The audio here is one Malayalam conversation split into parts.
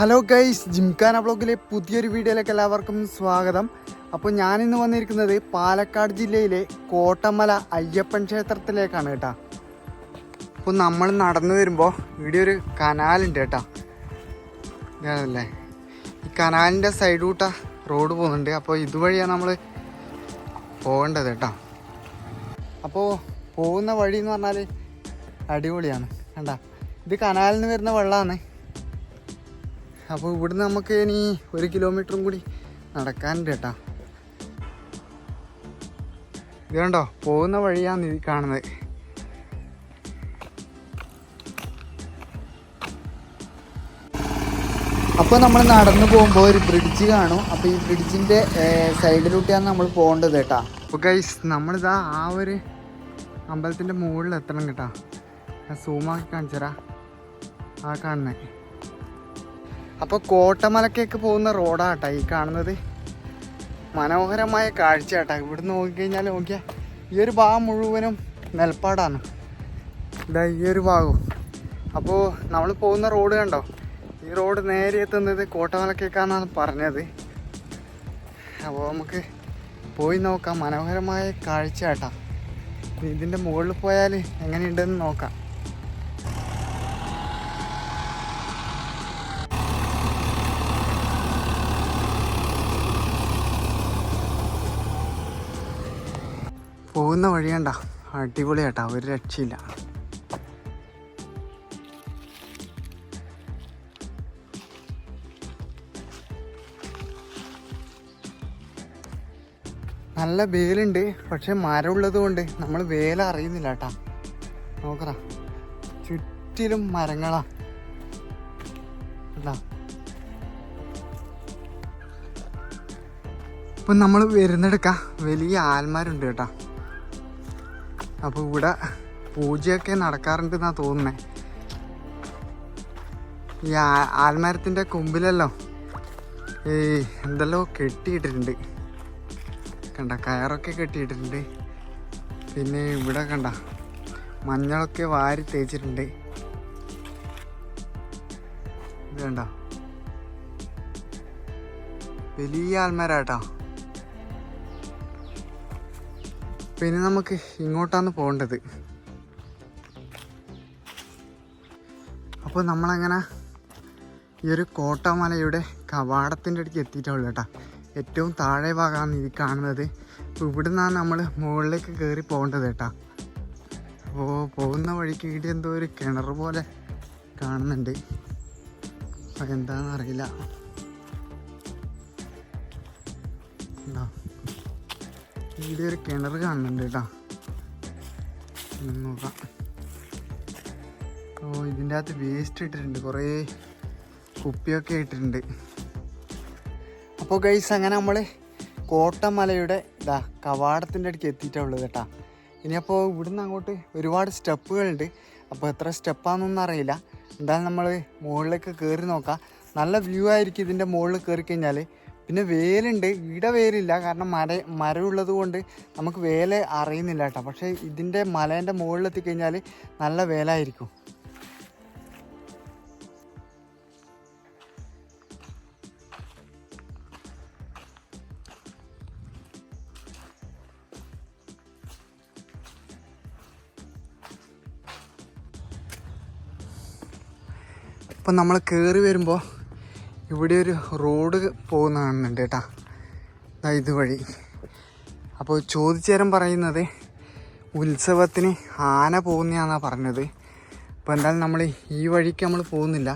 ഹലോ ഗൈസ് ജിംഖാന ബ്ലോഗിലെ പുതിയൊരു വീഡിയോയിലേക്ക് എല്ലാവർക്കും സ്വാഗതം. അപ്പോൾ ഞാനിന്ന് വന്നിരിക്കുന്നത് പാലക്കാട് ജില്ലയിലെ കോട്ടമല അയ്യപ്പൻ ക്ഷേത്രത്തിലേക്കാണ് കേട്ടോ. അപ്പോൾ നമ്മൾ നടന്നു വരുമ്പോൾ ഇവിടെ ഒരു കനാലുണ്ട് കേട്ടോ. ഇതാണല്ലേ? ഈ കനാലിന്റെ സൈഡ് റോഡ് പോകുന്നുണ്ട്. അപ്പോൾ ഇതുവഴിയാണ് നമ്മൾ പോകേണ്ടത് കേട്ടോ. അപ്പോൾ പോകുന്ന വഴി എന്ന് പറഞ്ഞാൽ അടിപൊളിയാണ്. കണ്ട? ഇത് കനാലിൽ നിന്ന് വരുന്ന വെള്ളമാണ് അപ്പോൾ ഇവിടുന്ന് നമുക്ക് ഇനി ഒരു കിലോമീറ്ററും കൂടി നടക്കാനുണ്ട് കേട്ടോ. ഇത് കണ്ടോ? പോകുന്ന വഴിയാണ് ഇത് കാണുന്നത്. അപ്പോൾ നമ്മൾ നടന്നു പോകുമ്പോൾ ഒരു ബ്രിഡ്ജ് കാണും. അപ്പോൾ ഈ ബ്രിഡ്ജിന്റെ സൈഡിലൂട്ടിയാണ് നമ്മൾ പോകേണ്ടത് കേട്ടോ. അപ്പോൾ ഗൈസ് നമ്മളിതാ ആ ഒരു അമ്പലത്തിന്റെ മുകളിൽ എത്തണം കേട്ടോ. ഞാൻ സൂമാക്കി കാണിച്ചരാ ആ കാണുന്നത് അപ്പോൾ കോട്ടമലക്കേക്ക് പോകുന്ന റോഡാട്ടാ ഈ കാണുന്നത്. മനോഹരമായ കാഴ്ച ആട്ടാ ഇവിടെ നോക്കിക്കഴിഞ്ഞാൽ നോക്കിയാൽ ഈ ഒരു ഭാഗം മുഴുവനും നെൽപ്പാടാണ്. ഇതാ ഈ ഒരു ഭാഗവും. അപ്പോൾ നമ്മൾ പോകുന്ന റോഡ് കണ്ടോ? ഈ റോഡ് നേരെ എത്തുന്നത് കോട്ടമലക്കേക്കാന്നാണ് പറഞ്ഞത്. അപ്പോൾ നമുക്ക് പോയി നോക്കാം. മനോഹരമായ കാഴ്ച ആട്ടാ ഇതിന്റെ മുകളിൽ പോയാൽ എങ്ങനെയുണ്ടെന്ന് നോക്കാം. പോകുന്ന വഴിയണ്ട. അടിപൊളിയാട്ടാ ഒരു രക്ഷയില്ല. നല്ല വേലുണ്ട് പക്ഷെ മരമുള്ളത് കൊണ്ട് നമ്മൾ വേല അറിയുന്നില്ല കേട്ടാ നോക്കറ ചുറ്റിലും മരങ്ങളാ. കേട്ടാ ഇപ്പം നമ്മൾ വരുന്നെടുക്ക വലിയ ആൽമാരുണ്ട് കേട്ടാ. അപ്പോൾ ഇവിടെ പൂജയൊക്കെ നടക്കാറുണ്ട് എന്നാണ് തോന്നുന്നത് ഈ ആൽമരത്തിന്റെ കൊമ്പിലല്ലോ. ഈ എന്തെല്ലോ കെട്ടിയിട്ടിട്ടുണ്ട്. കണ്ട കയറൊക്കെ കെട്ടിയിട്ടിട്ടുണ്ട്. പിന്നെ ഇവിടെ കണ്ട മഞ്ഞളൊക്കെ വാരി തേച്ചിട്ടുണ്ട്. ഇത് കണ്ടോ? വലിയ ആൽമരാട്ടോ. പിന്നെ നമുക്ക് ഇങ്ങോട്ടാണ് പോകേണ്ടത്. അപ്പോൾ നമ്മളങ്ങനെ ഈ ഒരു കോട്ടമലയുടെ കവാടത്തിന്റെ അടുക്ക് എത്തിയിട്ടുള്ളൂ കേട്ടോ. ഏറ്റവും താഴെ ഭാഗമാണ് ഇത് കാണുന്നത്. അപ്പോൾ ഇവിടെ നിന്നാണ് നമ്മൾ മുകളിലേക്ക് കയറി പോകേണ്ടത് കേട്ടോ. അപ്പോൾ പോകുന്ന വഴിക്ക് ഇവിടെ എന്തോ ഒരു കിണർ പോലെ കാണുന്നുണ്ട്. അപ്പോൾ എന്താണെന്ന് അറിയില്ല. ഉണ്ടോ ഇവിടെ ഒരു കിണർ കാണുന്നുണ്ട് കേട്ടോ. നോക്കാം. ഓ ഇതിന്റെ അകത്ത് വേസ്റ്റ് ഇട്ടിട്ടുണ്ട്. കുറേ കുപ്പിയൊക്കെ ഇട്ടിട്ടുണ്ട്. അപ്പോൾ ഗൈസ് അങ്ങനെ നമ്മൾ കോട്ടമലയുടെ ഇതാ കവാടത്തിന്റെ അടുക്ക് എത്തിയിട്ടുള്ളത് കേട്ടാ. ഇനിയപ്പോൾ ഇവിടുന്ന് അങ്ങോട്ട് ഒരുപാട് സ്റ്റെപ്പുകളുണ്ട്. അപ്പോൾ എത്ര സ്റ്റെപ്പാണെന്നൊന്നും അറിയില്ല. എന്തായാലും നമ്മൾ മുകളിലേക്ക് കയറി നോക്കാം. നല്ല വ്യൂ ആയിരിക്കും ഇതിന്റെ മുകളിൽ കയറി കഴിഞ്ഞാൽ പിന്നെ വേലുണ്ട്. ഇട വേലില്ല. കാരണം മര മരമുള്ളത് കൊണ്ട് നമുക്ക് വേല അറിയുന്നില്ല കേട്ടോ. പക്ഷേ ഇതിന്റെ മലേന്റെ മുകളിലെത്തി കഴിഞ്ഞാൽ നല്ല വേലായിരിക്കും. ഇപ്പം നമ്മൾ കയറി വരുമ്പോൾ ഇവിടെ ഒരു റോഡ് പോകുന്ന കാണുന്നുണ്ട് കേട്ടാ. ഇതുവഴി. അപ്പോൾ ചോദിച്ചേരം പറയുന്നത് ഉത്സവത്തിന് ആന പോകുന്നതാണെന്നാണ് പറഞ്ഞത്. അപ്പോൾ എന്തായാലും നമ്മൾ ഈ വഴിക്ക് നമ്മൾ പോകുന്നില്ല.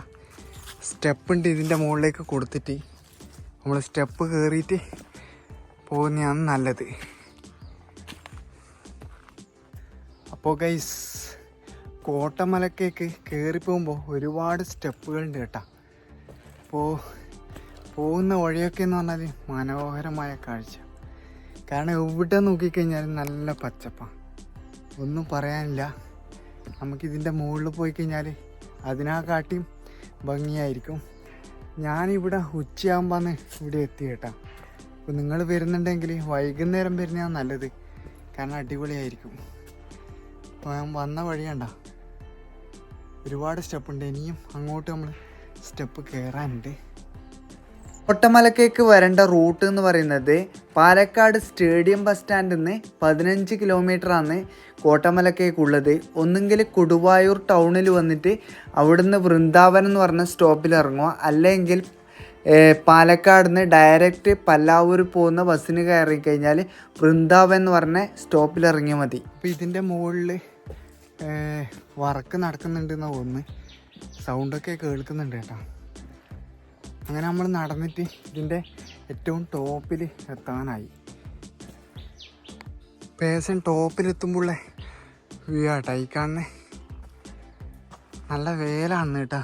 സ്റ്റെപ്പ് ഉണ്ട് ഇതിന്റെ മുകളിലേക്ക് കൊടുത്തിട്ട്. നമ്മൾ സ്റ്റെപ്പ് കയറിയിട്ട് പോകുന്നതാണ് നല്ലത്. അപ്പോൾ ഗൈസ് കോട്ടമലക്കേക്ക് കയറി പോകുമ്പോൾ ഒരുപാട് സ്റ്റെപ്പുകളുണ്ട് കേട്ടോ. അപ്പോൾ പോകുന്ന വഴിയൊക്കെ എന്ന് പറഞ്ഞാൽ മനോഹരമായ കാഴ്ച. കാരണം എവിടെ നോക്കിക്കഴിഞ്ഞാലും നല്ല പച്ചപ്പാണ് ഒന്നും പറയാനില്ല. നമുക്കിതിന്റെ മുകളിൽ പോയി കഴിഞ്ഞാൽ അതിനെക്കാട്ടിയും ഭംഗിയായിരിക്കും. ഞാനിവിടെ ഉച്ചയാകുമ്പോന്ന് ഇവിടെ എത്തി കേട്ടോ. അപ്പോൾ നിങ്ങൾ വരുന്നുണ്ടെങ്കിൽ വൈകുന്നേരം വരുന്നതാണ് നല്ലത്. കാരണം അടിപൊളിയായിരിക്കും. അപ്പോൾ ഞാൻ വന്ന വഴി കണ്ട ഒരുപാട് സ്റ്റെപ്പുണ്ട്. ഇനിയും അങ്ങോട്ട് നമ്മൾ സ്റ്റെപ്പ് കയറാനുണ്ട് ഒട്ടമലക്കേക്ക് വരേണ്ട റൂട്ട് എന്ന് പറയുന്നത് പാലക്കാട് സ്റ്റേഡിയം ബസ് സ്റ്റാൻഡിൽ നിന്ന് പതിനഞ്ച് കിലോമീറ്റർ ആണ് കോട്ടമലക്കേക്കുള്ളത്. ഒന്നുകിൽ കൊടുവായൂർ ടൗണിൽ വന്നിട്ട് അവിടുന്ന് വൃന്ദാവനം എന്ന് പറഞ്ഞ സ്റ്റോപ്പിൽ ഇറങ്ങുക. അല്ലെങ്കിൽ പാലക്കാട് നിന്ന് ഡയറക്റ്റ് പല്ലാവൂർ പോകുന്ന ബസ്സിന് കയറി കഴിഞ്ഞാൽ വൃന്ദാവൻ എന്ന് പറഞ്ഞ സ്റ്റോപ്പിൽ ഇറങ്ങിയാൽ മതി. അപ്പോൾ ഇതിന്റെ മുകളിൽ വർക്ക് നടക്കുന്നുണ്ടെന്ന് തോന്നുന്നു. സൗണ്ടൊക്കെ കേൾക്കുന്നുണ്ട് കേട്ടോ. അങ്ങനെ നമ്മൾ നടന്നിട്ട് ഇതിന്റെ ഏറ്റവും ടോപ്പിൽ എത്താനായി. പേസൻ ടോപ്പിലെത്തുമ്പോഴേ വ്യൂ ആട്ടോ ഈ കാണുന്നേ നല്ല വേലാണെന്ന് കേട്ടാ.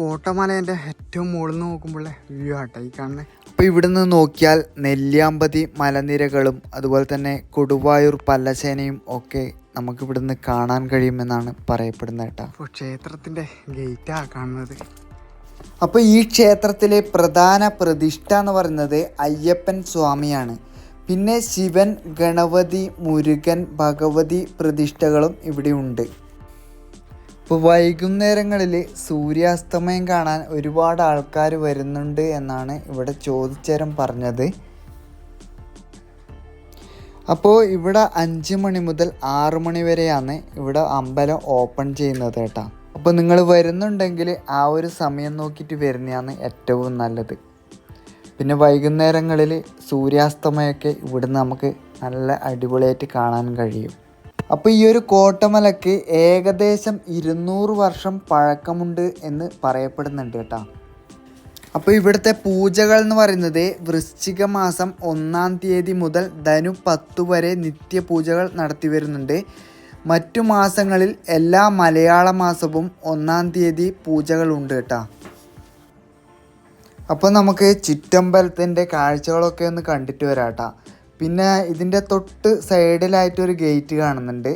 കോട്ടമലേന്റെ ഏറ്റവും മുകളിൽ നിന്ന് നോക്കുമ്പോഴേ വ്യൂ ആട്ടായി ഈ കാണുന്നത് അപ്പോൾ ഇവിടെ നിന്ന് നോക്കിയാൽ നെല്ലിയാമ്പതി മലനിരകളും അതുപോലെ തന്നെ കൊടുവായൂർ പല്ലശേനയും ഒക്കെ നമുക്ക് ഇവിടുന്ന് കാണാൻ കഴിയുമെന്നാണ് പറയപ്പെടുന്നത് കേട്ടോ. അപ്പോൾ ക്ഷേത്രത്തിന്റെ ഗേറ്റാണ് കാണുന്നത്. അപ്പോൾ ഈ ക്ഷേത്രത്തിലെ പ്രധാന പ്രതിഷ്ഠ എന്ന് പറയുന്നത് അയ്യപ്പൻ സ്വാമിയാണ്. പിന്നെ ശിവൻ ഗണപതി മുരുകൻ ഭഗവതി പ്രതിഷ്ഠകളും ഇവിടെ ഉണ്ട് ഇപ്പോൾ വൈകുന്നേരങ്ങളിൽ സൂര്യാസ്തമയം കാണാൻ ഒരുപാട് ആൾക്കാർ വരുന്നുണ്ട് എന്നാണ് ഇവിടെ ചോദിച്ചേരം പറഞ്ഞത്. അപ്പോൾ ഇവിടെ അഞ്ച് മണി മുതൽ ആറ് മണി വരെയാണ് ഇവിടെ അമ്പലം ഓപ്പൺ ചെയ്യുന്നത് കേട്ടോ. അപ്പോൾ നിങ്ങൾ വരുന്നുണ്ടെങ്കിൽ ആ ഒരു സമയം നോക്കിയിട്ട് വരുന്നതാണ് ഏറ്റവും നല്ലത്. പിന്നെ വൈകുന്നേരങ്ങളിൽ സൂര്യാസ്തമയമൊക്കെ ഇവിടുന്ന് നമുക്ക് നല്ല അടിപൊളിയായിട്ട് കാണാൻ കഴിയും. അപ്പോൾ ഈ ഒരു കോട്ടമലക്ക് ഏകദേശം ഇരുന്നൂറ് വർഷം പഴക്കമുണ്ട് എന്ന് പറയപ്പെടുന്നുണ്ട് കേട്ടോ. അപ്പോൾ ഇവിടുത്തെ പൂജകൾ എന്ന് പറയുന്നത് വൃശ്ചിക മാസം ഒന്നാം തീയതി മുതൽ ധനു പത്ത് വരെ നിത്യപൂജകൾ നടത്തി വരുന്നുണ്ട്. മറ്റു മാസങ്ങളിൽ എല്ലാ മലയാള മാസവും ഒന്നാം തീയതി പൂജകളുണ്ട് കേട്ടോ. അപ്പോൾ നമുക്ക് ചുറ്റമ്പലത്തിന്റെ കാഴ്ചകളൊക്കെ ഒന്ന് കണ്ടിട്ട് വരാം കേട്ടോ. പിന്നെ ഇതിന്റെ തൊട്ട് സൈഡിലായിട്ട് ഒരു ഗേറ്റ് കാണുന്നുണ്ട്.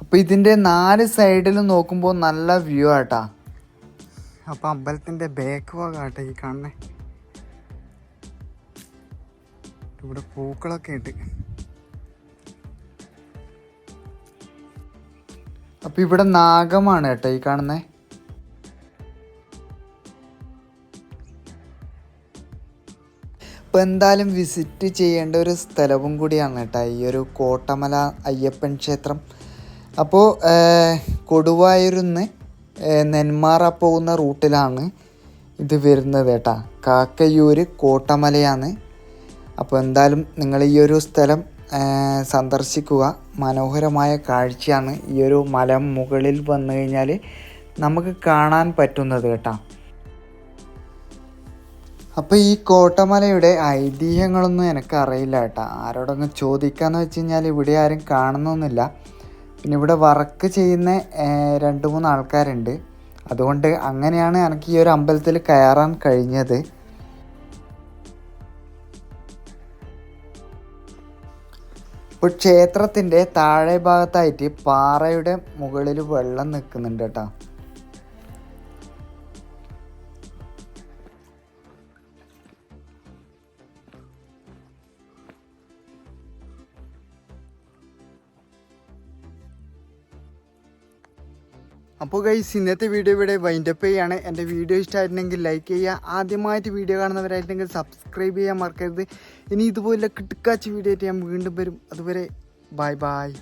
അപ്പോൾ ഇതിന്റെ നാല് സൈഡിൽ നോക്കുമ്പോൾ നല്ല വ്യൂ ആട്ടാ. അപ്പോൾ അമ്പലത്തിന്റെ ബാക്ക് ഭാഗമാട്ടെ ഈ കാണുന്നേ. ഇവിടെ പൂക്കളൊക്കെ ഉണ്ട്. അപ്പോൾ ഇവിടെ നാഗമാണ് കേട്ടോ ഈ കാണുന്നേ. ഇപ്പോൾ എന്തായാലും വിസിറ്റ് ചെയ്യേണ്ട ഒരു സ്ഥലവും കൂടിയാണ് കേട്ടോ ഈ ഒരു കോട്ടമല അയ്യപ്പൻ ക്ഷേത്രം. അപ്പോൾ കൊടുവായൂരിൽ നിന്ന് നെന്മാറ പോകുന്ന റൂട്ടിലാണ് ഇത് വരുന്നത് കേട്ടാ. കാക്കയൂർ കോട്ടമലയാണ്. അപ്പോൾ എന്തായാലും നിങ്ങൾ ഈ ഒരു സ്ഥലം സന്ദർശിക്കുക. മനോഹരമായ കാഴ്ചയാണ് ഈ ഒരു മല മുകളിൽ വന്നു കഴിഞ്ഞാൽ നമുക്ക് കാണാൻ പറ്റുന്നത് കേട്ടോ. അപ്പോൾ ഈ കോട്ടമലയുടെ ഐതിഹ്യങ്ങളൊന്നും എനിക്ക് അറിയില്ല കേട്ടോ. ആരോടൊന്ന് ചോദിക്കാന്ന് വെച്ച് കഴിഞ്ഞാൽ ഇവിടെ ആരും കാണുന്നൊന്നുമില്ല. പിന്നെ ഇവിടെ വർക്ക് ചെയ്യുന്ന രണ്ട് മൂന്ന് ആൾക്കാരുണ്ട്. അതുകൊണ്ട് അങ്ങനെയാണ് എനിക്ക് ഈ ഒരു അമ്പലത്തിൽ കയറാൻ കഴിഞ്ഞത്. ഇപ്പോൾ ക്ഷേത്രത്തിന്റെ താഴെ ഭാഗത്തായിട്ട് പാറയുടെ മുകളിൽ വെള്ളം നിൽക്കുന്നുണ്ട് കേട്ടോ. അപ്പോൾ ഗൈസ് ഇന്നത്തെ വീഡിയോ ഇവിടെ വൈൻഡപ്പ് ചെയ്യാണ്. എന്റെ വീഡിയോ ഇഷ്ടമായിട്ടുണ്ടെങ്കിൽ ലൈക്ക് ചെയ്യുക. ആദ്യമായിട്ട് വീഡിയോ കാണുന്നവരായിട്ടുണ്ടെങ്കിൽ സബ്സ്ക്രൈബ് ചെയ്യാൻ മറക്കരുത്. ഇനി ഇതുപോലെ കിട്ടുക്കാച്ച് വീഡിയോ ആയിട്ട് ഞാൻ വീണ്ടും വരും. അതുവരെ ബായ് ബായ്